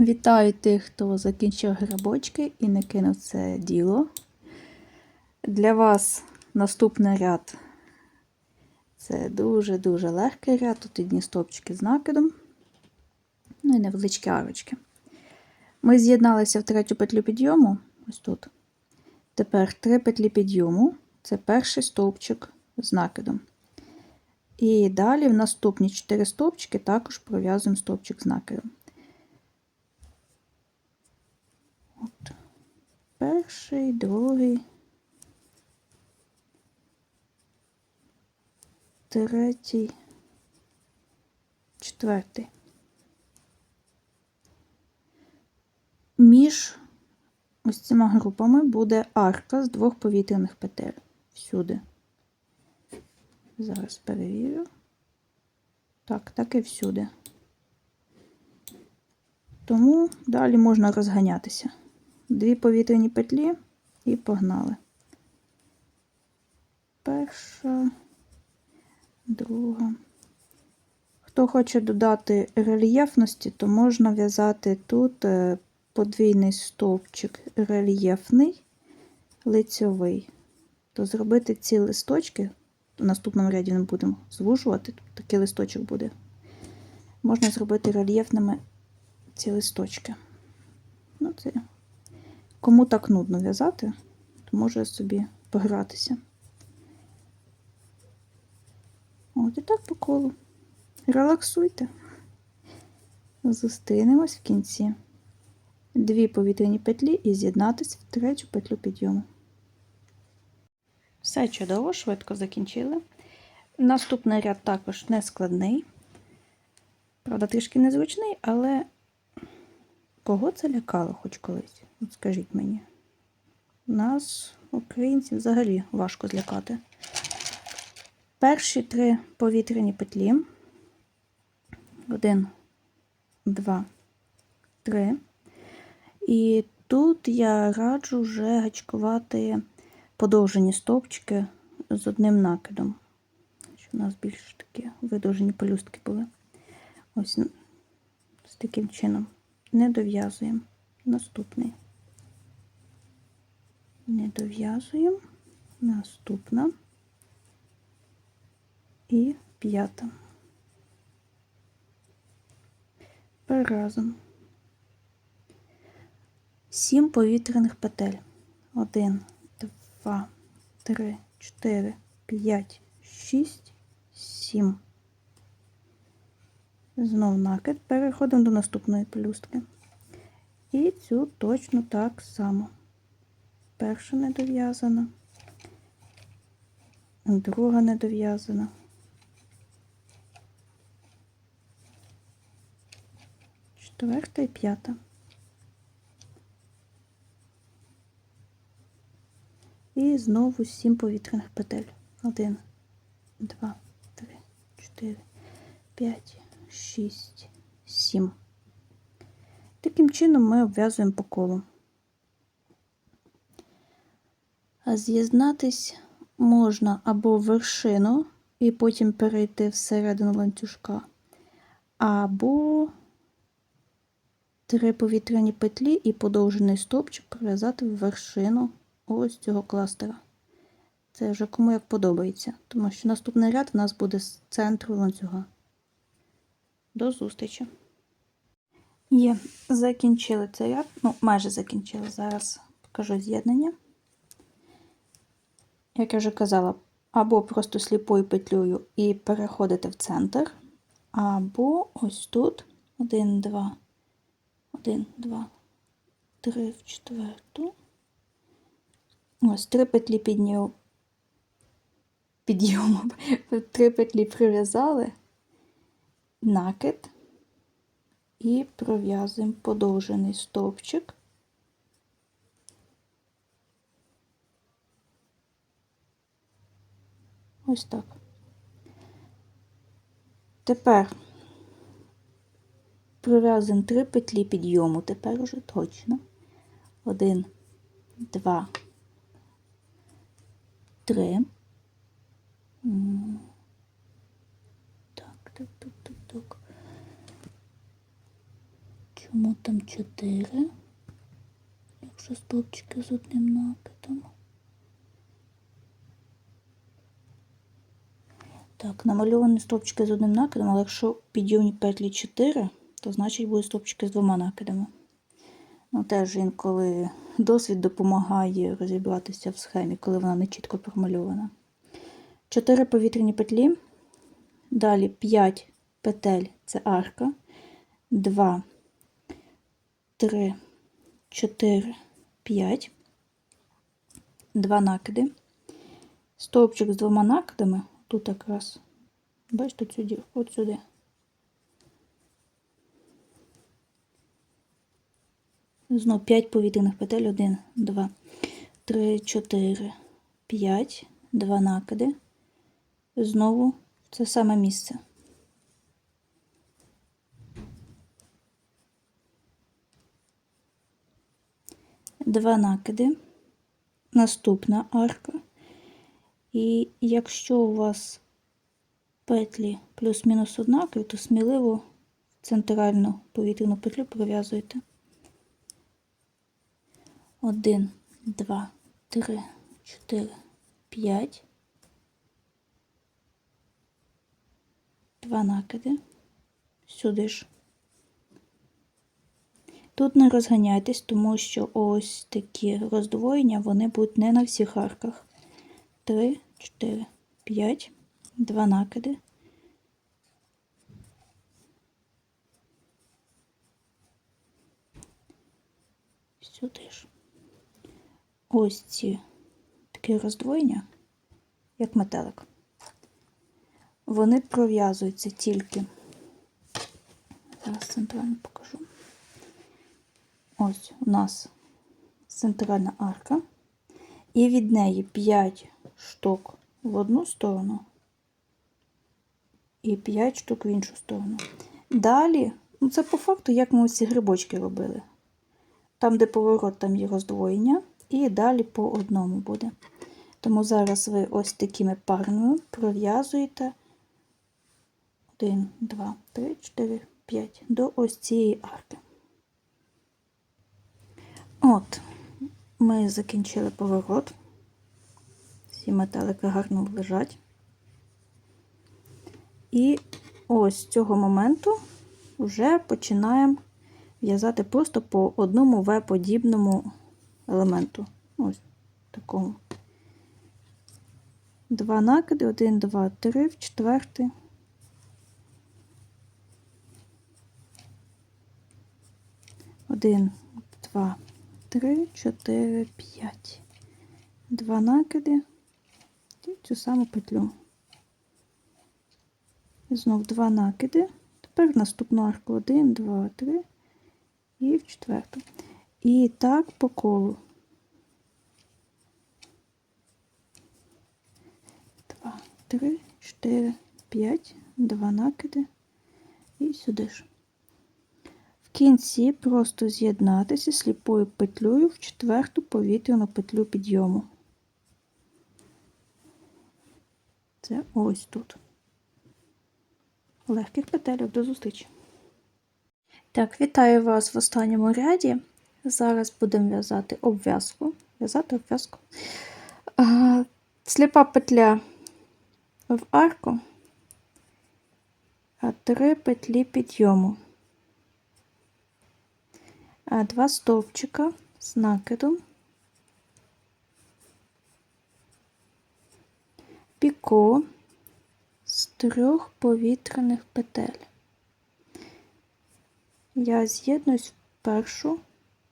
Вітаю тих, хто закінчив грибочки і не кинув це діло. Для вас наступний ряд це дуже-дуже легкий ряд. Тут одні стовпчики з накидом, ну і невеличкі арочки. Ми з'єдналися в третю петлю підйому, ось тут. Тепер три петлі підйому це перший стовпчик з накидом. І далі в наступні 4 стовпчики також пров'язуємо стовпчик з накидом. От. Перший, другий, третій, четвертий. Між ось цими групами буде арка з двох повітряних петель всюди. Зараз перевірю. Так, так і всюди. Тому далі можна розганятися. Дві повітряні петлі і погнали. Перша, друга. Хто хоче додати рельєфності, то можна в'язати тут е, подвійний стовпчик рельєфний, лицьовий. То зробити ці листочки, в наступному ряді ми будемо звужувати, тут такий листочок буде. Можна зробити рельєфними ці листочки. Ну, це Кому так нудно в'язати, то може собі погратися. От і так по колу. Релаксуйте. Зустрінемось в кінці. Дві повітряні петлі і з'єднатися в третю петлю підйому. Все чудово, швидко закінчили. Наступний ряд також не складний. Правда, трішки незручний, але кого це лякало хоч колись? От скажіть мені. Нас, українців, взагалі важко злякати. Перші три повітряні петлі. Один, два, три. І тут я раджу вже гачкувати подовжені стовпчики з одним накидом. У нас більш такі видовжені пелюстки були. Ось з таким чином. Не дов'язуємо. Наступний. Не дов'язуємо. Наступна і п'ята. Разом. Сім повітряних петель. Один, два, три, чотири, п'ять, шість, сім. Знов накид. Переходимо до наступної пелюстки. І цю точно так само. Перша не дов'язана, друга не дов'язана. Четверта і п'ята. І знову сім повітряних петель. Один, два, три, чотири, п'ять, шість, сім. Таким чином ми обв'язуємо по колу. А з'єднатись можна або в вершину і потім перейти всередину ланцюжка, або три повітряні петлі і подовжений стовпчик прив'язати в вершину ось цього кластера. Це вже кому як подобається, тому що наступний ряд у нас буде з центру ланцюга. До зустрічі! Є, закінчили цей ряд, ну, майже закінчили. Зараз покажу з'єднання. Як я вже казала, або просто сліпою петлею і переходите в центр, або ось тут один, два, один, два, три в четверту. Ось три петлі підняв, підйому, три петлі прив'язали, накид і пров'язуємо подовжений стовпчик. Ось так. Тепер пров'язуємо три петлі підйому, тепер уже точно. Один, два, три. Так, так, так, так, так. Тому там 4, якщо стовпчики з одним накидом. Так, намальовані стовпчики з одним накидом, але якщо підйомні петлі 4, то значить будуть стовпчики з двома накидами. Ну, теж інколи досвід допомагає розібратися в схемі, коли вона не чітко промальована. 4 повітряні петлі. Далі 5 петель це арка. 2, 3, 4, 5. Два накиди. Стовпчик з двома накидами. Тут якраз. Бачите, дірку, от сюди. Знов 5 повітряних петель. 1, 2, 3, 4, 5, 2 накиди. Знову це саме місце. Два накиди. Наступна арка. І якщо у вас петлі плюс-мінус однакові, то сміливо центральну повітряну петлю пров'язуєте. Один, два, три, чотири, п'ять. Два накиди. Сюди ж. Тут не розганяйтесь, тому що ось такі роздвоєння, вони будуть не на всіх арках. 3, 4, 5, 2 накиди. Сюди ж. Ось ці такі роздвоєння, як метелик. Вони пров'язуються тільки. Зараз центрально покажу. Ось у нас центральна арка, і від неї 5 штук в одну сторону і 5 штук в іншу сторону. Далі, ну це по факту, як ми ці грибочки робили. Там, де поворот, там є роздвоєння, і далі по одному буде. Тому зараз ви ось такими парами пров'язуєте 1, 2, 3, 4, 5 до ось цієї арки. От, ми закінчили поворот. Всі металики гарно лежать. І ось з цього моменту вже починаємо в'язати просто по одному В-подібному елементу. Ось такому. Два накиди, один, два, три, в четвертий. Один, два, три, чотири, п'ять. Два накиди і цю саму петлю. Знов два накиди. Тепер наступну арку один, два, три і в четверту. І так по колу. Два, три, чотири, п'ять, два накиди і сюди ж. В кінці просто з'єднатися сліпою петлею в четверту повітряну петлю підйому. Це ось тут. Легких петельок до зустрічі. Так, вітаю вас в останньому ряді. Зараз будемо в'язати обв'язку. В'язати обв'язку. Сліпа петля в арку, три петлі підйому. А два стовпчика з накидом, піко з трьох повітряних петель. Я з'єднуюсь в першу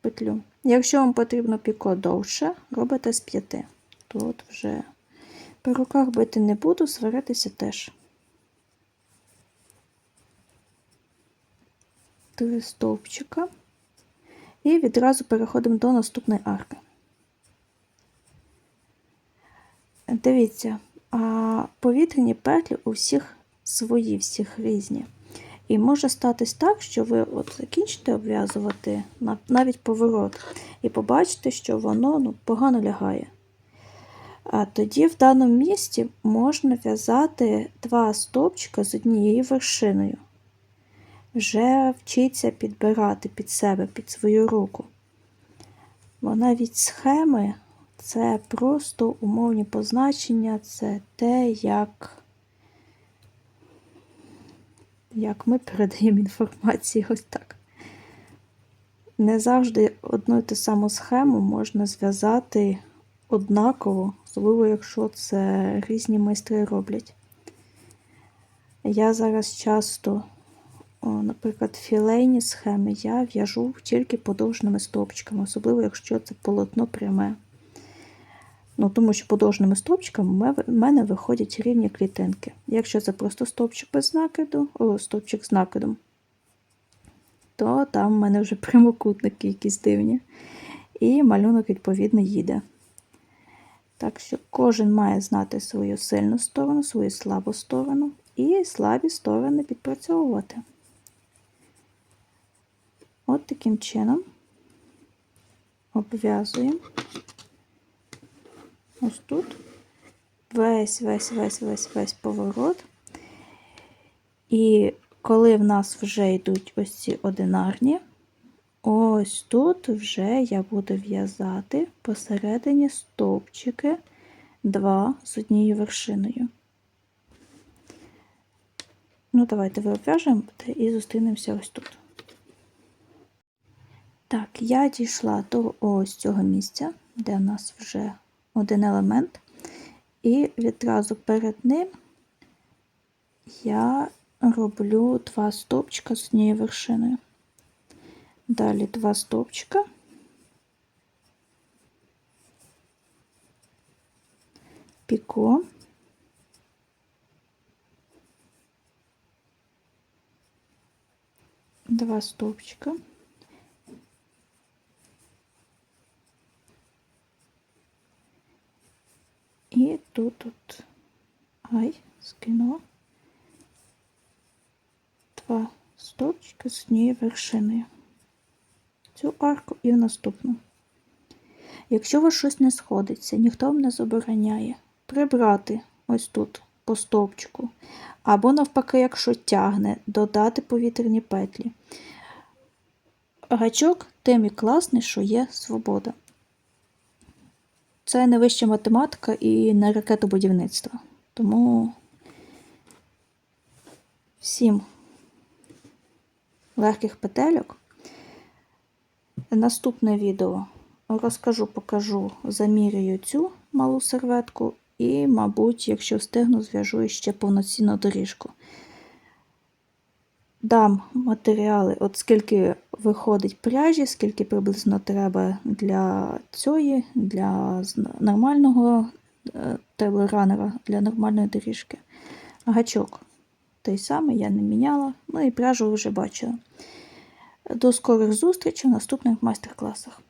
петлю. Якщо вам потрібно піко довше, робите з п'яти. Тут вже по руках бити не буду, сваритися теж. Три стовпчика. І відразу переходимо до наступної арки. Дивіться, а повітряні петлі у всіх свої, всіх різні. І може статись так, що ви от закінчите обв'язувати навіть поворот, і побачите, що воно ну, погано лягає. А тоді в даному місці можна в'язати два стовпчика з однією вершиною. вже вчиться підбирати під себе, під свою руку. Бо навіть схеми це просто умовні позначення, це те, як, як ми передаємо інформацію ось так. Не завжди одну і ту саму схему можна зв'язати однаково, особливо якщо це різні майстри роблять. Я зараз часто, наприклад, філейні схеми я в'яжу тільки подовжними стовпчиками, особливо якщо це полотно пряме. Ну, Тому що подовжними стовпчиками в мене виходять рівні клітинки. Якщо це просто стовпчик без накиду, о, стовпчик з накидом, то там в мене вже прямокутники якісь дивні. І малюнок, відповідно, їде. Так що кожен має знати свою сильну сторону, свою слабу сторону і слабі сторони підпрацьовувати. От таким чином обв'язуємо ось тут весь, весь, весь, весь, весь поворот. І коли в нас вже йдуть ось ці одинарні, ось тут вже я буду в'язати посередині стовпчики два з однією вершиною. Ну, давайте ви обв'яжемо і зустрінемося ось тут. Так, я дійшла до ось цього місця, де у нас вже один елемент, і відразу перед ним я роблю два стовпчика з однією вершиною. Далі два стовпчика. Піко. Два стовпчика. І тут от ай, скинула два стовпчики з однією вершиною. Цю арку і в наступну. Якщо у вас щось не сходиться, ніхто вам не забороняє прибрати ось тут по стовпчику. Або, навпаки, якщо тягне, додати повітряні петлі. Гачок тим і класний, що є свобода. Це не вища математика і не ракетобудівництво. Тому всім легких петельок. Наступне відео розкажу, покажу, замірюю цю малу серветку і, мабуть, якщо встигну, зв'яжу ще повноцінну доріжку. Дам матеріали, от скільки виходить пряжі, скільки приблизно треба для цієї, для нормального е, теблеранера, для нормальної доріжки. Гачок той самий, я не міняла, ну і пряжу вже бачила. До скорих зустрічей в наступних майстер-класах.